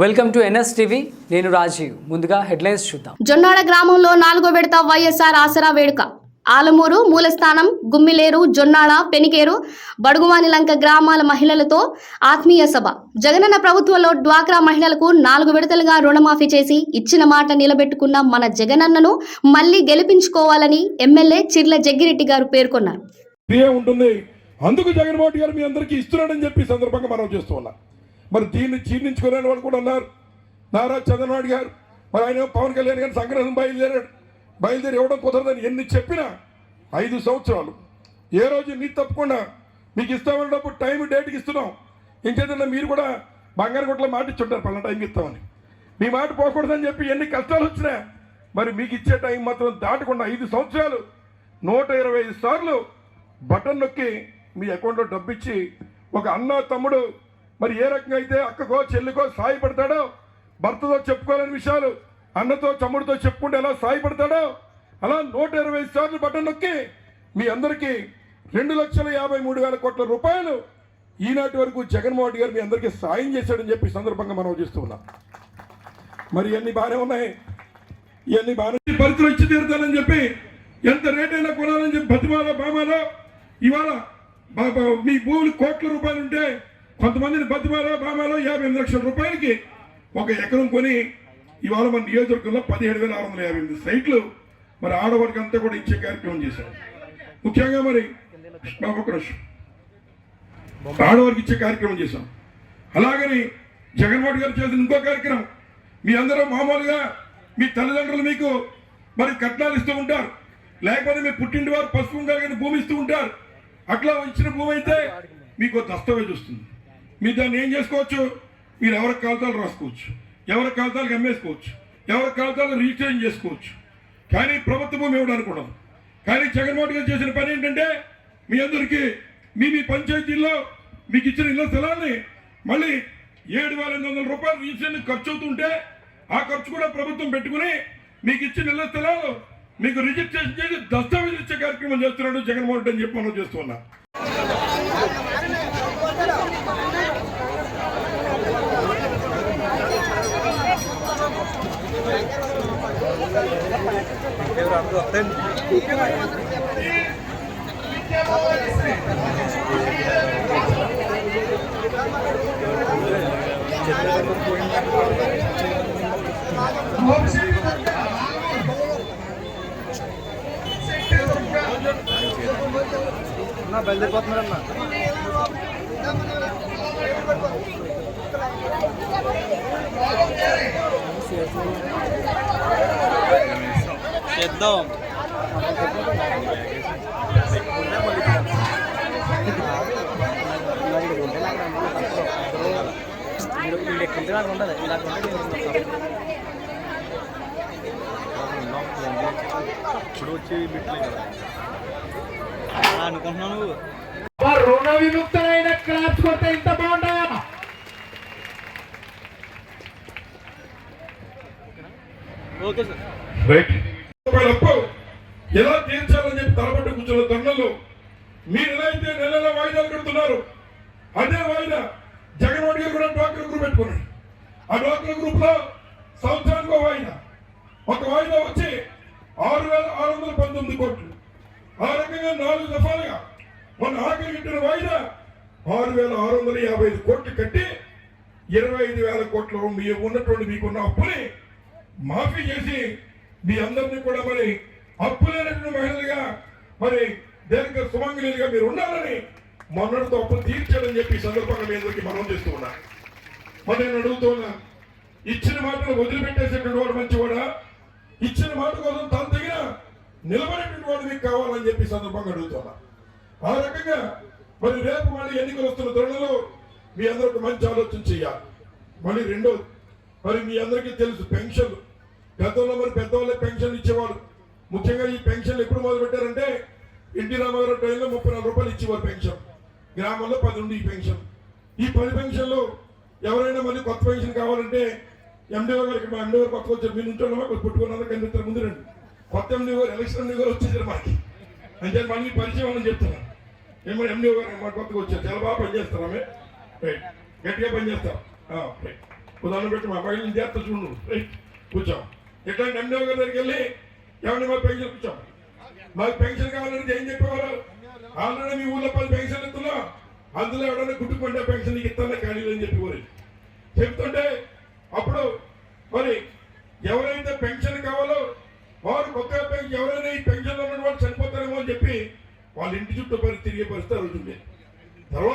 Welcome to NS TV నేను రాజీవ్. ముందుగా headlines చూద్దాం. జొన్నాడ గ్రామంలో నాలుగో విడత వైఎస్ఆర్ ఆసరా వేడుక. ఆలమూరు మూలస్థానం గుమ్మిలేరు జొన్నాడ పెనికేరు బడుగువానిలంక గ్రామాల మహిళలతో ఆత్మీయ సభ. జగనన్న ప్రభుత్వంలో డ్వాక్రా మహిళలకు నాలుగు విడతలుగా రుణమాఫీ చేసి ఇచ్చిన మాట నిలబెట్టుకున్న మన జగనన్నను మళ్ళీ గెలిపించుకోవాలని ఎమ్మెల్యే చిర్ల జగ్గిరెడ్డి గారు పేర్కొన్నారు. అందుకు జగన్మోహన్ రెడ్డి గారు మీ అందరికీ ఇస్తున్నాడని చెప్పి సందర్భంగా మనం చేస్తూ ఉన్నాం. మరి దీన్ని జీర్ణించుకోలేని వాళ్ళు కూడా ఉన్నారు. నారా చంద్రబాబు గారు మరి ఆయన పవన్ కళ్యాణ్ గారు సంక్రాంతి బయలుదేరాడు. బయలుదేరి ఇవ్వడం కుదరదని ఎన్ని చెప్పినా ఐదు సంవత్సరాలు. ఏ రోజు నీ తప్పకుండా మీకు ఇస్తామన్నప్పుడు టైం డేట్కి ఇస్తున్నాం. ఇంకేదన్నా మీరు కూడా బంగారు కొట్ల మాట ఇచ్చుంటారు పలానా టైంకి ఇస్తామని. మీ మాట పోకూడదని చెప్పి ఎన్ని కష్టాలు వచ్చినా మరి మీకు ఇచ్చే టైం మాత్రం దాటకుండా ఐదు సంవత్సరాలు నూట ఇరవై ఐదు సార్లు బటన్ నొక్కి మీ అకౌంట్లో డబ్బు ఇచ్చి ఒక అన్న తమ్ముడు మరి ఏ రకంగా అయితే అక్కకో చెల్లికో సాయపడతాడో భర్తతో చెప్పుకోలేని విషయాలు అన్నతో తమ్ముడితో చెప్పుకుంటే ఎలా సాయపడతాడో అలా నూట ఇరవై ఐదు సార్లు బటన్ నొక్కి మీ అందరికీ రెండు లక్షల యాభై మూడు వేల కోట్ల రూపాయలు ఈనాటి వరకు జగన్మోహన్ గారు మీ అందరికీ సాయం చేశాడని చెప్పి సందర్భంగా మనం చూస్తున్నాం. మరి ఇవన్నీ బాగానే ఉన్నాయి? ఇవన్నీ బాగానే పరిస్థితులు ఇచ్చి తీరుతానని చెప్పి ఎంత రేట్ అయినా కొనాలని చెప్పి బతిమాలో బామాలో ఇవాళ బా- మీ భూములు కోట్ల రూపాయలు ఉంటే కొంతమందిని బతిమాలో బామాలో యాభై ఎనిమిది లక్షల రూపాయలకి ఒక ఎకరం కొని ఇవాళ మన నియోజకవర్గంలో పదిహేడు వేల ఆరు వందల యాభై ఎనిమిది సైట్లు మరి ఆడవారికి అంతా కూడా ఇచ్చే కార్యక్రమం చేశారు. ముఖ్యంగా మరి ఒక నిమిషం. ఆడవారికి ఇచ్చే కార్యక్రమం చేశాం. అలాగని జగన్మోహన్ గారు చేసిన ఇంకో కార్యక్రమం. మీ అందరూ మామూలుగా మీ తల్లిదండ్రులు మీకు మరి కట్నాలు ఇస్తూ ఉంటారు. లేకపోతే మీ పుట్టింటి వారు పసుపు కానీ భూమి ఇస్తూ ఉంటారు. అట్లా ఇచ్చిన భూమి అయితే మీకు దస్తవేజ్ దస్తావేజ్ వస్తుంది. మీరు దాన్ని ఏం చేసుకోవచ్చు? మీరు ఎవరికి కాగితాలు రాసుకోవచ్చు. ఎవరి కాగితాలకు అమ్మేసుకోవచ్చు. ఎవరి కాగితాలు రిజిస్ట్రేషన్ చేసుకోవచ్చు. కానీ ప్రభుత్వం భూమి ఇవ్వడానికి కూడా కానీ జగన్మోహన్ గారు చేసిన పని ఏంటంటే మీ అందరికీ మీ మీ పంచాయతీల్లో మీకు ఇచ్చిన ఇళ్ళ స్థలాన్ని మళ్ళీ ఏడు వేల ఎనిమిది వందల రూపాయలు రిజిస్ట్రేషన్ ఖర్చు అవుతుంటే ఆ ఖర్చు కూడా ప్రభుత్వం పెట్టుకుని మీకు ఇచ్చిన ఇళ్ళ స్థలాలు మీకు రిజిస్ట్రేషన్ చేసి దస్తావేజ్ ఇచ్చే కార్యక్రమం చేస్తున్నాడు జగన్మోహన్ రెడ్డి అని చెప్పి మనం చేస్తున్నా রান করতেন না বেলদের পথ মেরাম না చేద్దాం ఇప్పుడు వచ్చి మిట్లే రుణ విముక్తమైన క్లాప్స్ కొడితే ఇంత బాగుంటాయా ఓకే సార్ రైట్ రూపాయల అప్పు ఎలా తీర్చాలని చెప్పి తలబట్టి కూర్చున్న తరుణంలో మీరు ఎలా అయితే నెల నెల వాయిదాలు కడుతున్నారు అదే వాయిదా జగన్మోహన్ గారు కూడా డ్వాక్రా గ్రూప్ పెట్టుకున్నాడు. ఆ డ్వాక్రా గ్రూప్లో సంవత్సరానికి వాయిదా. ఒక వాయిదా వచ్చి ఆరు వేల ఆరు వందల పంతొమ్మిది కోట్లు. ఆ రకంగా నాలుగు దఫాలుగా మొన్న ఆఖరి ఇచ్చిన వాయిదా ఆరు వేల ఆరు వందల యాభై ఐదు కోట్లు కట్టి ఇరవై ఐదు వేల కోట్లు మీ ఉన్నటువంటి మీకున్న అప్పుని మాఫీ చేసి మీ అందరినీ కూడా మరి అప్పు లేనటువంటి మహిళలుగా మరి దేనిక సుమంగళిగా మీరు ఉండాలని మొన్నటితో అప్పు తీర్చాలని చెప్పి సందర్భంగా మీ అందరికీ మనం చేస్తూ ఉన్నా. మరి నేను అడుగుతూ ఉన్నా ఇచ్చిన మాటను వదిలిపెట్టేసేటువంటి వాడు మంచివాడా? ఇచ్చిన మాట కోసం తన తగిన నిలబడేటువంటి వాడు మీకు కావాలని చెప్పి సందర్భంగా అడుగుతున్నా ఆ రకంగా మరి రేపు మళ్ళీ ఎన్నికలు వస్తున్న తరుణంలో మీ అందరికి మంచి ఆలోచన చేయాలి మళ్ళీ రెండో మరి మీ అందరికీ తెలుసు పెన్షన్ గతంలో మరి పెద్దవాళ్ళకి పెన్షన్ ఇచ్చేవాడు ముఖ్యంగా ఈ పెన్షన్ ఎప్పుడు మొదలు పెట్టారంటే ఎన్టీ రామారావు టైంలో ముప్పై నాలుగు రూపాయలు ఇచ్చేవారు పెన్షన్. గ్రామంలో పది ఉంది ఈ పెన్షన్. ఈ పది పెన్షన్లు ఎవరైనా మళ్ళీ కొత్త పెన్షన్ కావాలంటే ఎండిఓ గారికి మా ఎండిఓ కొత్త వచ్చారు. మీరు ఉంటున్నామా కొంచెం పెట్టుకున్నారా? కనిపిస్తారు ముందు రండి. కొత్త ఎండిఓ గారు ఎలక్షన్ ఎండిఓ గారు వచ్చేసారు మాకి. అంటే మళ్ళీ పరిచయం అని చెప్తున్నాను ఏమో ఎండిఓ గారు మా కొత్తగా వచ్చారు. చాలా బాగా పనిచేస్తారు రైట్. గట్టిగా పనిచేస్తాం. రైట్. ఉదాహరణ పెట్టి మా అబ్బాయిలు చేస్తా చూడు. రైట్. కూర్చో. ఇట్లా ఎండిఓ దగ్గరికి వెళ్ళి ఎవరిని మాకు పెన్షన్ కూర్చో మాకు పెన్షన్ కావాలంటే ఏం చెప్పేవారు? ఆల్రెడీ మీ ఊళ్ళో పది పెన్షన్ ఇస్తున్నా. అందులో ఎవడన్నా గుట్టుకుంటే పెన్షన్ నీకు ఇస్తాను ఖాళీలు అని చెప్పేవారు. చెప్తుంటే అప్పుడు మరి ఎవరైతే పెన్షన్ కావాలో వారు కొత్త ఎవరైనా ఈ పెన్షన్లో ఉన్న వాళ్ళు చనిపోతారేమో అని చెప్పి వాళ్ళ ఇంటి చుట్టూ పరి తిరిగే పరిస్థితి ఆ